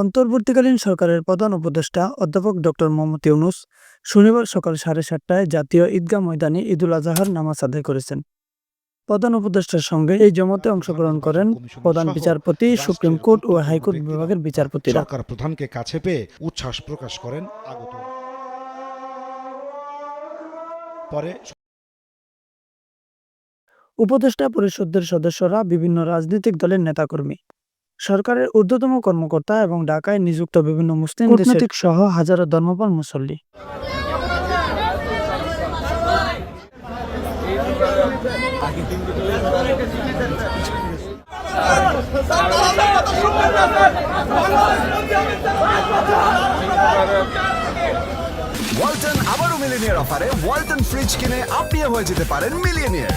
অন্তর্বর্তীকালীন সরকারের প্রধান উপদেষ্টা অধ্যাপক ডক্টর মোহাম্মদ ইউনুস শনিবার সকাল সাড়ে সাতটায় জাতীয় ঈদগাহ ময়দানে ঈদুল আজহার নামাজ আদায় করেছেন। প্রধান উপদেষ্টার সঙ্গে এই জমাতে অংশগ্রহণ করেন প্রধান বিচারপতি সুপ্রিম কোর্ট ও হাইকোর্ট বিভাগের বিচারপতিরা। সরকার প্রধানকে কাছে পেয়ে উচ্ছ্বাস প্রকাশ করেন আগত। পরে উপদেষ্টা পরিষদের সদস্যরা বিভিন্ন রাজনৈতিক দলের নেতাকর্মী। সরকারের ঊর্ধ্বতম কর্মকর্তা এবং ঢাকায় নিযুক্ত বিভিন্ন মুসলিম কূটনীতিক সহ হাজারো ধর্মপাল মুসল্লি। ওয়ালটন আবারও মিলিনিয়ার অফারে ওয়ালটন ফ্রিজ কিনে আপনিও হয়ে যেতে পারেন মিলিয়নিয়ার।